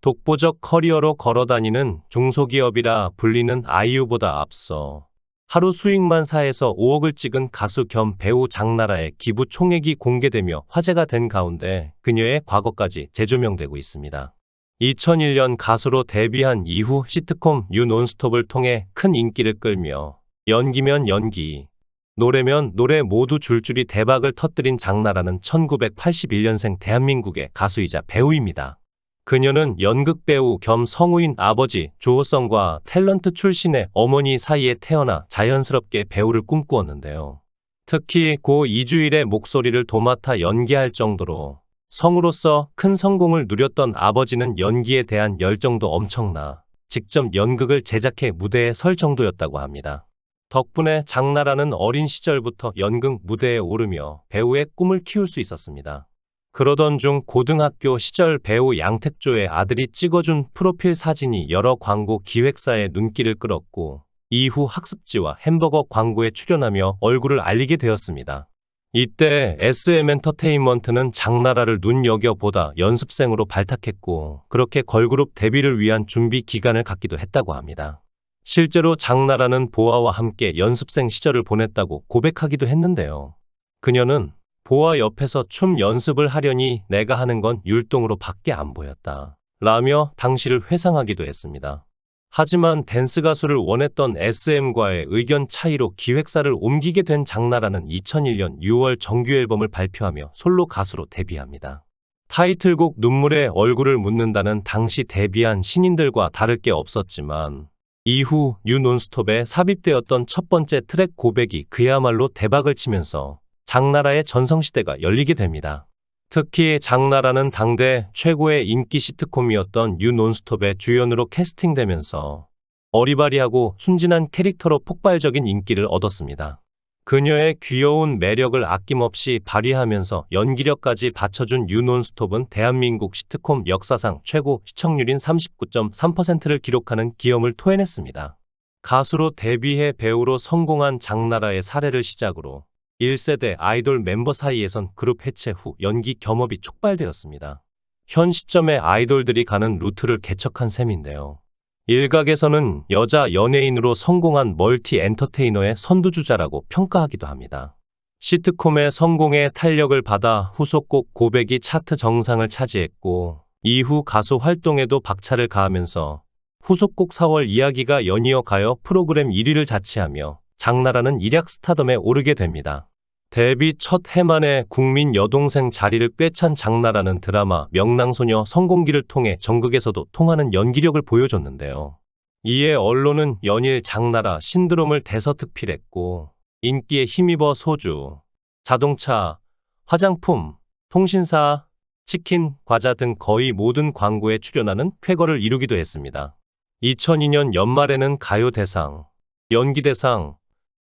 독보적 커리어로 걸어다니는 중소기업이라 불리는 아이유보다 앞서 하루 수익만 4에서 5억을 찍은 가수 겸 배우 장나라의 기부 총액이 공개되며 화제가 된 가운데 그녀의 과거까지 재조명되고 있습니다. 2001년 가수로 데뷔한 이후 시트콤 유 논스톱을 통해 큰 인기를 끌며 연기면 연기, 노래면 노래 모두 줄줄이 대박을 터뜨린 장나라는 1981년생 대한민국의 가수이자 배우입니다. 그녀는 연극 배우 겸 성우인 아버지 주호성과 탤런트 출신의 어머니 사이에 태어나 자연스럽게 배우를 꿈꾸었는데요. 특히 고 이주일의 목소리를 도맡아 연기할 정도로 성우로서 큰 성공을 누렸던 아버지는 연기에 대한 열정도 엄청나 직접 연극을 제작해 무대에 설 정도였다고 합니다. 덕분에 장나라는 어린 시절부터 연극 무대에 오르며 배우의 꿈을 키울 수 있었습니다. 그러던 중 고등학교 시절 배우 양택조의 아들이 찍어준 프로필 사진이 여러 광고 기획사의 눈길을 끌었고 이후 학습지와 햄버거 광고에 출연하며 얼굴을 알리게 되었습니다. 이때 SM 엔터테인먼트는 장나라를 눈여겨보다 연습생으로 발탁했고 그렇게 걸그룹 데뷔를 위한 준비 기간을 갖기도 했다고 합니다. 실제로 장나라는 보아와 함께 연습생 시절을 보냈다고 고백하기도 했는데요. 그녀는 보아 옆에서 춤 연습을 하려니 내가 하는 건 율동으로 밖에 안 보였다. 라며 당시를 회상하기도 했습니다. 하지만 댄스 가수를 원했던 SM과의 의견 차이로 기획사를 옮기게 된 장나라는 2001년 6월 정규 앨범을 발표하며 솔로 가수로 데뷔합니다. 타이틀곡 눈물에 얼굴을 묻는다는 당시 데뷔한 신인들과 다를 게 없었지만 이후 뉴 논스톱에 삽입되었던 첫 번째 트랙 고백이 그야말로 대박을 치면서 장나라의 전성시대가 열리게 됩니다. 특히 장나라는 당대 최고의 인기 시트콤이었던 뉴 논스톱의 주연으로 캐스팅되면서 어리바리하고 순진한 캐릭터로 폭발적인 인기를 얻었습니다. 그녀의 귀여운 매력을 아낌없이 발휘하면서 연기력까지 받쳐준 뉴 논스톱은 대한민국 시트콤 역사상 최고 시청률인 39.3%를 기록하는 기염을 토해냈습니다. 가수로 데뷔해 배우로 성공한 장나라의 사례를 시작으로 1세대 아이돌 멤버 사이에선 그룹 해체 후 연기 겸업이 촉발되었습니다. 현 시점에 아이돌들이 가는 루트를 개척한 셈인데요. 일각에서는 여자 연예인으로 성공한 멀티 엔터테이너의 선두주자라고 평가하기도 합니다. 시트콤의 성공에 탄력을 받아 후속곡 고백이 차트 정상을 차지했고 이후 가수 활동에도 박차를 가하면서 후속곡 4월 이야기가 연이어 가요 프로그램 1위를 자치하며 장나라는 일약 스타덤에 오르게 됩니다. 데뷔 첫 해만에 국민 여동생 자리를 꿰찬 장나라는 드라마 명랑소녀 성공기를 통해 전국에서도 통하는 연기력을 보여줬는데요. 이에 언론은 연일 장나라 신드롬을 대서특필했고 인기에 힘입어 소주, 자동차, 화장품, 통신사, 치킨, 과자 등 거의 모든 광고에 출연하는 쾌거를 이루기도 했습니다. 2002년 연말에는 가요대상, 연기대상,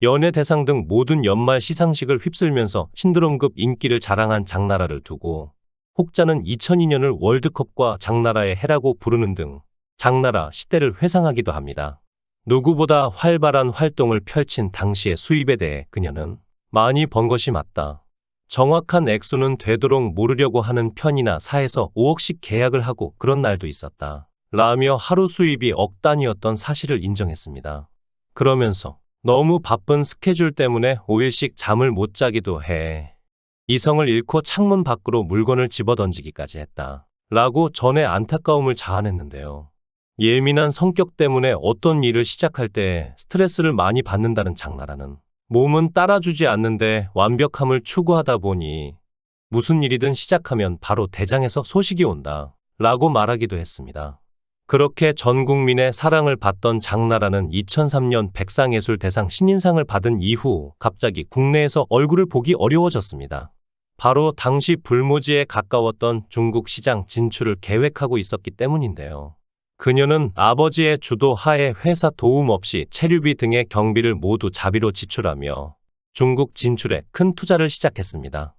연예 대상 등 모든 연말 시상식을 휩쓸면서 신드롬급 인기를 자랑한 장나라를 두고 혹자는 2002년을 월드컵과 장나라의 해라고 부르는 등 장나라 시대를 회상하기도 합니다. 누구보다 활발한 활동을 펼친 당시의 수입에 대해 그녀는 많이 번 것이 맞다. 정확한 액수는 되도록 모르려고 하는 편이나 4에서 5억씩 계약을 하고 그런 날도 있었다. 라며 하루 수입이 억 단위였던 사실을 인정했습니다. 그러면서 너무 바쁜 스케줄 때문에 5일씩 잠을 못 자기도 해. 이성을 잃고 창문 밖으로 물건을 집어던지기까지 했다. 라고 전에 안타까움을 자아냈는데요. 예민한 성격 때문에 어떤 일을 시작할 때 스트레스를 많이 받는다는 장나라는 몸은 따라주지 않는데 완벽함을 추구하다 보니 무슨 일이든 시작하면 바로 대장에서 소식이 온다. 라고 말하기도 했습니다. 그렇게 전 국민의 사랑을 받던 장나라는 2003년 백상예술대상 신인상을 받은 이후 갑자기 국내에서 얼굴을 보기 어려워졌습니다. 바로 당시 불모지에 가까웠던 중국 시장 진출을 계획하고 있었기 때문인데요. 그녀는 아버지의 주도 하에 회사 도움 없이 체류비 등의 경비를 모두 자비로 지출하며 중국 진출에 큰 투자를 시작했습니다.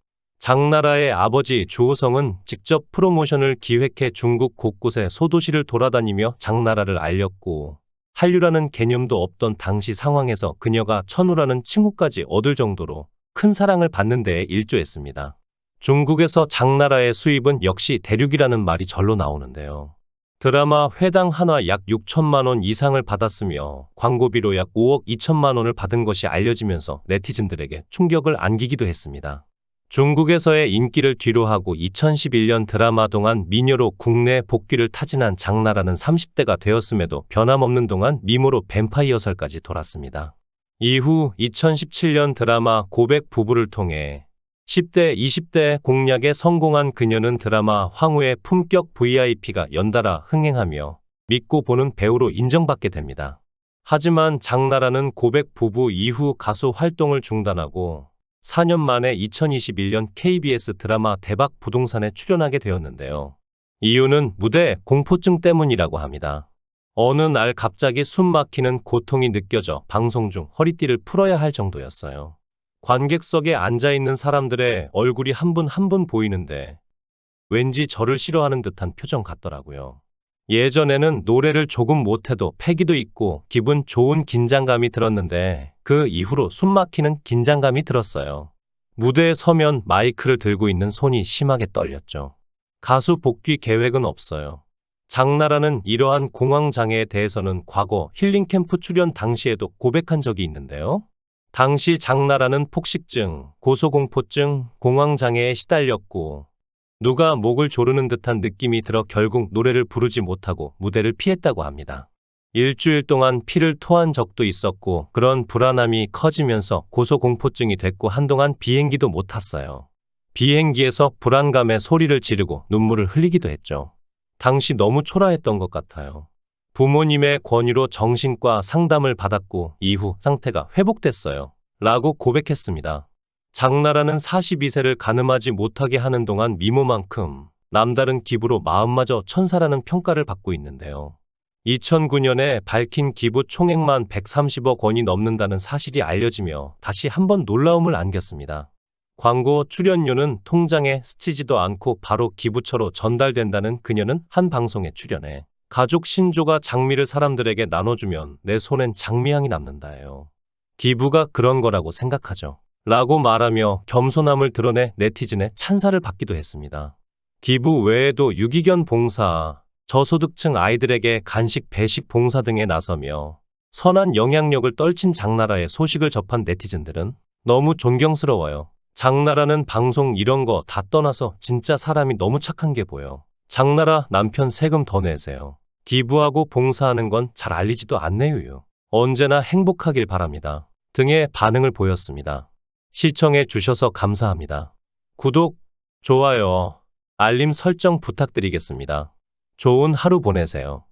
장나라의 아버지 주호성은 직접 프로모션을 기획해 중국 곳곳의 소도시를 돌아다니며 장나라를 알렸고 한류라는 개념도 없던 당시 상황에서 그녀가 천우라는 칭호까지 얻을 정도로 큰 사랑을 받는 데에 일조했습니다. 중국에서 장나라의 수입은 역시 대륙이라는 말이 절로 나오는데요. 드라마 회당 한화 약 6천만 원 이상을 받았으며 광고비로 약 5억 2천만 원을 받은 것이 알려지면서 네티즌들에게 충격을 안기기도 했습니다. 중국에서의 인기를 뒤로하고 2011년 드라마 동안 미녀로 국내 복귀를 타진한 장나라는 30대가 되었음에도 변함없는 동안 미모로 뱀파이어설까지 돌았습니다. 이후 2017년 드라마 고백 부부를 통해 10대, 20대 공략에 성공한 그녀는 드라마 황후의 품격 VIP가 연달아 흥행하며 믿고 보는 배우로 인정받게 됩니다. 하지만 장나라는 고백 부부 이후 가수 활동을 중단하고 4년 만에 2021년 KBS 드라마 대박 부동산에 출연하게 되었는데요. 이유는 무대 공포증 때문이라고 합니다. 어느 날 갑자기 숨 막히는 고통이 느껴져 방송 중 허리띠를 풀어야 할 정도였어요. 관객석에 앉아 있는 사람들의 얼굴이 한 분 한분 보이는데 왠지 저를 싫어하는 듯한 표정 같더라고요. 예전에는 노래를 조금 못해도 패기도 있고 기분 좋은 긴장감이 들었는데 그 이후로 숨 막히는 긴장감이 들었어요. 무대에 서면 마이크를 들고 있는 손이 심하게 떨렸죠. 가수 복귀 계획은 없어요. 장나라는 이러한 공황장애에 대해서는 과거 힐링캠프 출연 당시에도 고백한 적이 있는데요. 당시 장나라는 폭식증, 고소공포증, 공황장애에 시달렸고 누가 목을 조르는 듯한 느낌이 들어 결국 노래를 부르지 못하고 무대를 피했다고 합니다. 일주일 동안 피를 토한 적도 있었고 그런 불안함이 커지면서 고소공포증이 됐고 한동안 비행기도 못 탔어요. 비행기에서 불안감에 소리를 지르고 눈물을 흘리기도 했죠. 당시 너무 초라했던 것 같아요. 부모님의 권유로 정신과 상담을 받았고 이후 상태가 회복됐어요. 라고 고백했습니다. 장나라는 42세를 가늠하지 못하게 하는 동안 미모만큼 남다른 기부로 마음마저 천사라는 평가를 받고 있는데요. 2009년에 밝힌 기부 총액만 130억 원이 넘는다는 사실이 알려지며 다시 한번 놀라움을 안겼습니다. 광고 출연료는 통장에 스치지도 않고 바로 기부처로 전달된다는 그녀는 한 방송에 출연해 가족 신조가 장미를 사람들에게 나눠주면 내 손엔 장미향이 남는다예요. 기부가 그런 거라고 생각하죠. 라고 말하며 겸손함을 드러내 네티즌의 찬사를 받기도 했습니다. 기부 외에도 유기견 봉사, 저소득층 아이들에게 간식 배식 봉사 등에 나서며 선한 영향력을 떨친 장나라의 소식을 접한 네티즌들은 너무 존경스러워요. 장나라는 방송 이런 거 다 떠나서 진짜 사람이 너무 착한 게 보여. 장나라 남편 세금 더 내세요. 기부하고 봉사하는 건 잘 알리지도 않네요. 언제나 행복하길 바랍니다. 등의 반응을 보였습니다. 시청해 주셔서 감사합니다. 구독, 좋아요, 알림 설정 부탁드리겠습니다. 좋은 하루 보내세요.